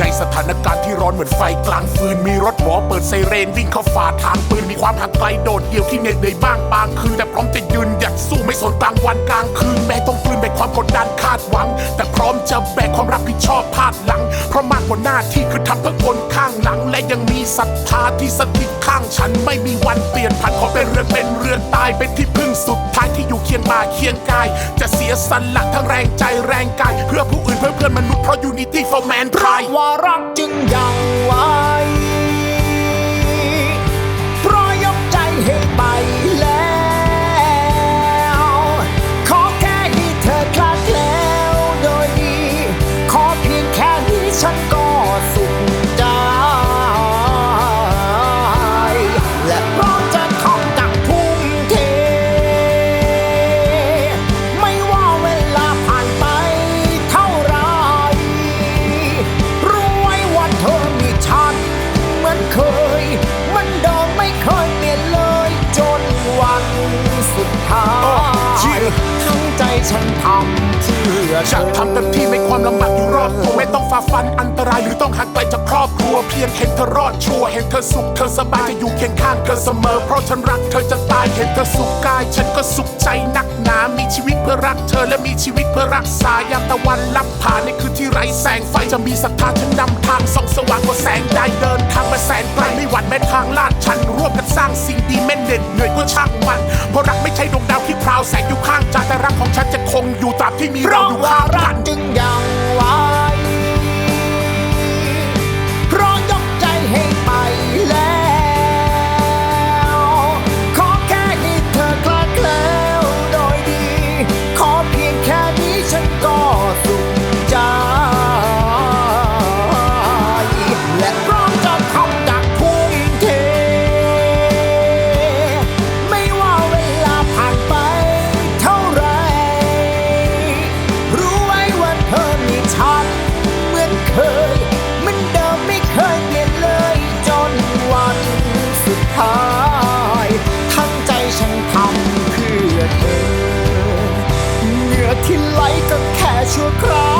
ในสถานการณ์ที่ร้อนเหมือนไฟกลางฟืน มีรถหมอเปิดไซเรนวิ่งเข้าฝ่าทางปืน มีความห่างไกลโดดเดี่ยวที่เหน็ดเหนื่อยบ้างบางคืน แต่พร้อมจะยืนหยัดสู้ไม่สนกลางวันกลางคืน แม้ต้องกลืนแบกความกดดันคาดหวัง แต่พร้อมจะแบกความรับผิดชอบพลาดหลัง เพราะมากกว่าหน้าที่คือทำเพื่อ และยังมีศรัทธาที่สถิตข้างฉันไม่มีวันเปลี่ยนผันขอเป็นเรือนเป็นเรือนตายเป็นที่พึ่งสุดท้ายที่อยู่เคียงบ่าเคียงกาย จะเสียสละทั้งแรงใจแรงกาย เพื่อผู้อื่นเพื่อเพื่อนมนุษย์เพราะ unity for man เพราะว่ารักจึงยังไว้ ฉันทำเพื่อเธอยากอทำเต็มที่ไม่ความลำบากอยู่รอบตัวไม่ต้องฝ่าฟันอันตรายหรือต้องห่างไกลจากครอบครัวเพียงเห็นเธอรอดชัวเห็นเธอสุขเธอสบายจะอยู่เคียงข้างเธอเสมอ เพราะฉันรักเธอจะตายเห็นเธอสุขกาย ฉันก็สุขใจนัก มีชีวิตเพื่อรักเธอและมีชีวิตเพื่อรักษายามตะวันลับผ่านในคืนที่ไร้แสงไฟจะมีศรัทธาฉันนำทางส่องสว่างกว่าแสงใดเดินทางมาแสนไกลไม่หวั่นแม้ทางลาดชันร่วมกันสร้างสิ่งดีแม่นเด่นเหนื่อยก็ช่างมันเพราะรักไม่ใช่ดวงดาวที่พราวแสงอยู่ข้างจาแต่รักของฉันจะคงอยู่ตราบที่มีเราอยู่ว่าข้างกันจึงยัง ชั่วคราว